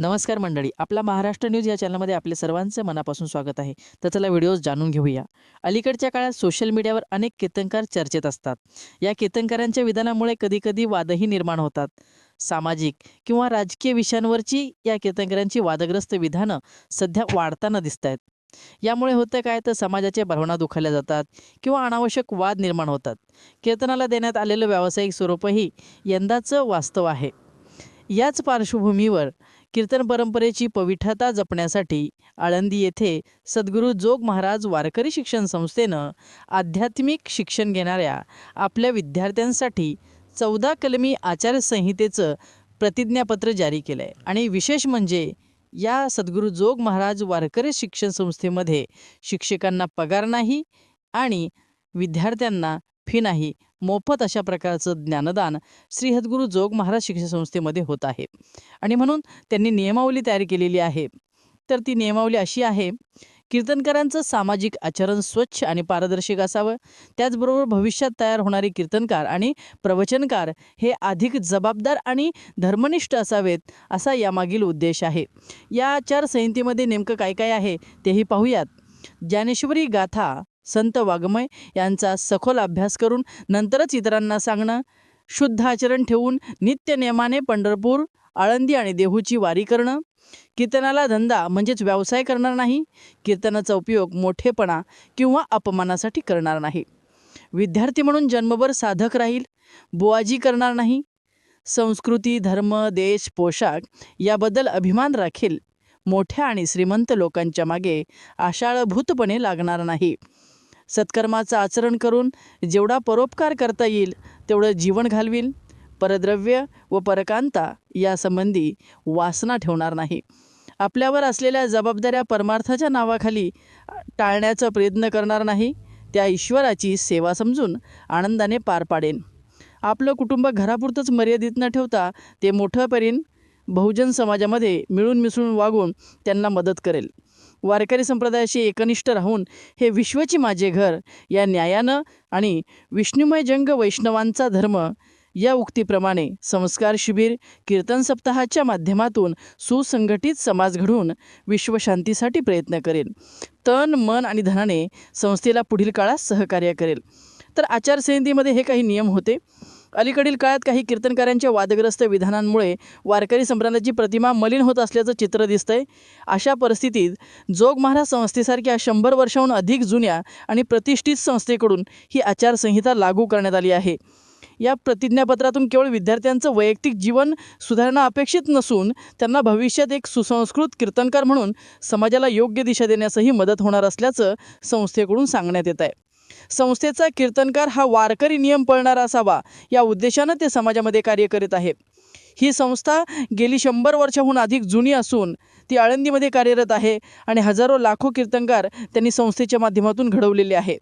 नमस्कार मंडळी आपला महाराष्ट्र न्यूज या चॅनलमध्ये आपले सर्वांचं मनापासून स्वागत आहे. तर चला व्हिडिओज जाणून घेऊया. अलीकडच्या काळात सोशल मीडियावर अनेक कीर्तनकार चर्चेत असतात. या कीर्तनकारांच्या विधानामुळे कधीकधी वादही निर्माण होतात. सामाजिक किंवा राजकीय विषयांवरची या कीर्तनकारांची वादग्रस्त विधानं सध्या वाढताना दिसत आहेत यामुळे होतं काय तर समाजाच्या भावना दुखावल्या जातात किंवा अनावश्यक वाद निर्माण होतात. कीर्तनाला देण्यात आलेलं व्यावसायिक स्वरूपही यंदाचं वास्तव आहे. याच पार्श्वभूमीवर कीर्तन परंपरेची पवित्रता जपण्यासाठी आळंदी येथे सद्गुरू जोग महाराज वारकरी शिक्षण संस्थेनं आध्यात्मिक शिक्षण घेणाऱ्या आपल्या विद्यार्थ्यांसाठी चौदा कलमी आचारसंहितेचं प्रतिज्ञापत्र जारी केलं आहे आणि विशेष म्हणजे या सद्गुरू जोग महाराज वारकरी शिक्षण संस्थेमध्ये शिक्षकांना पगार नाही आणि विद्यार्थ्यांना फी नाही. मोफत अशा प्रकारचं ज्ञानदान श्री हदगुरू जोग महाराज शिक्षण संस्थेमध्ये होत आहे. आणि म्हणून त्यांनी नियमावली तयार केलेली आहे. तर ती नियमावली अशी आहे कीर्तनकारांचं सामाजिक आचरण स्वच्छ आणि पारदर्शक असावं. त्याचबरोबर भविष्यात तयार होणारे कीर्तनकार आणि प्रवचनकार हे अधिक जबाबदार आणि धर्मनिष्ठ असावेत असा यामागील उद्देश आहे. या आचारसंहितेमध्ये नेमकं काय काय आहे तेही पाहूयात. ज्ञानेश्वरी गाथा संत वाङ्मय यांचा सखोल अभ्यास करून नंतरच इतरांना सांगणं शुद्ध आचरण ठेवून नित्यनियमाने पंढरपूर आळंदी आणि देहूची वारी करणं कीर्तनाला धंदा म्हणजेच व्यवसाय करणार नाही कीर्तनाचा उपयोग मोठेपणा किंवा अपमानासाठी करणार नाही. विद्यार्थी म्हणून जन्मभर साधक राहील बुवाजी करणार नाही. संस्कृती धर्म देश पोशाख याबद्दल अभिमान राखेल. मोठ्या आणि श्रीमंत लोकांच्या मागे आषाळभूतपणे लागणार नाही. सत्कर्माचं आचरण करून जेवढा परोपकार करता येईल तेवढं जीवन घालवील. परद्रव्य व परकांता यासंबंधी वासना ठेवणार नाही. आपल्यावर असलेल्या जबाबदाऱ्या परमार्थाच्या नावाखाली टाळण्याचा प्रयत्न करणार नाही. त्या ईश्वराची सेवा समजून आनंदाने पार पाडेन. आपलं कुटुंब घरापुरतंच मर्यादित न ठेवता ते मोठं परीन बहुजन समाजामध्ये मिळून मिसळून वागून त्यांना मदत करेल. वारकरी संप्रदायाशी एकनिष्ठ राहून हे विश्वची माझे घर या न्यायानं आणि विष्णुमय जंग वैष्णवांचा धर्म या उक्तीप्रमाणे संस्कार शिबिर कीर्तन सप्ताहाच्या माध्यमातून सुसंघटित समाज घडवून विश्वशांतीसाठी प्रयत्न करेल. तन मन आणि धनाने संस्थेला पुढील काळात सहकार्य करेल. तर आचारसंहितेमध्ये हे काही नियम होते. अलीकडील काळात काही कीर्तनकारांच्या वादग्रस्त विधानांमुळे वारकरी संप्रदायाची प्रतिमा मलिन होत असल्याचं चित्र दिसतंय. अशा परिस्थितीत जोग महाराज संस्थेसारख्या शंभर वर्षाहून अधिक जुन्या आणि प्रतिष्ठित संस्थेकडून ही आचारसंहिता लागू करण्यात आली आहे. या प्रतिज्ञापत्रातून केवळ विद्यार्थ्यांचं वैयक्तिक जीवन सुधारणा अपेक्षित नसून त्यांना भविष्यात एक सुसंस्कृत कीर्तनकार म्हणून समाजाला योग्य दिशा देण्यासही मदत होणार असल्याचं संस्थेकडून सांगण्यात येत आहे संस्थेचा कीर्तनकार हा वारकरी नियम पळणारा असावा या उद्देशानं ते समाजामध्ये कार्य करीत आहे. ही संस्था गेली शंभर वर्षाहून अधिक जुनी असून ती आळंदीमध्ये कार्यरत आहे आणि हजारो लाखो कीर्तनकार त्यांनी संस्थेच्या माध्यमातून घडवलेले आहे.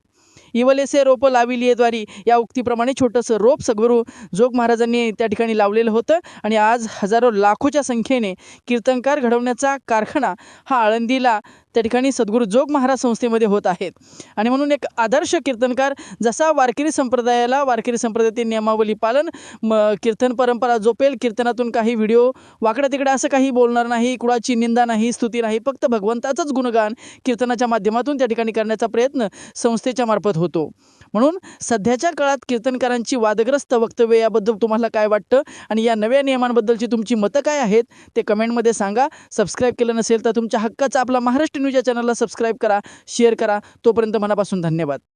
इवलेसे रोप लाविलीयेद्वारी या उक्तीप्रमाणे छोटंसं रोप सद्गुरू जोग महाराजांनी त्या ठिकाणी लावलेलं होतं आणि आज हजारो लाखोच्या संख्येने कीर्तनकार घडवण्याचा कारखाना हा आळंदीला त्या ठिकाणी सद्गुरू जोग महाराज संस्थेमध्ये होत आहेत. आणि म्हणून एक आदर्श कीर्तनकार जसा वारकरी संप्रदायाला वारकरी संप्रदायातील नियमावली पालन म कीर्तन परंपरा जोपेल कीर्तनातून काही व्हिडिओ वाकडं तिकडं असं काही बोलणार नाही कुणाची निंदा नाही स्तुती नाही फक्त भगवंताचंच गुणगान कीर्तनाच्या माध्यमातून त्या ठिकाणी करण्याचा प्रयत्न संस्थेच्या मार्फत होतो. म्हणून सध्याच्या काळात कीर्तनकारांची वादग्रस्त वक्तव्य याबद्दल तुम्हाला काय वाटतं? आणि या नव्या नियमांबद्दलची तुमची मतं काय आहेत? ते कमेंटमध्ये सांगा. सबस्क्राईब केलं नसेल तर तुमच्या हक्काचा आपला महाराष्ट्र न्यूज या चॅनलला सबस्क्राईब करा शेअर करा. तोपर्यंत मनापासून धन्यवाद.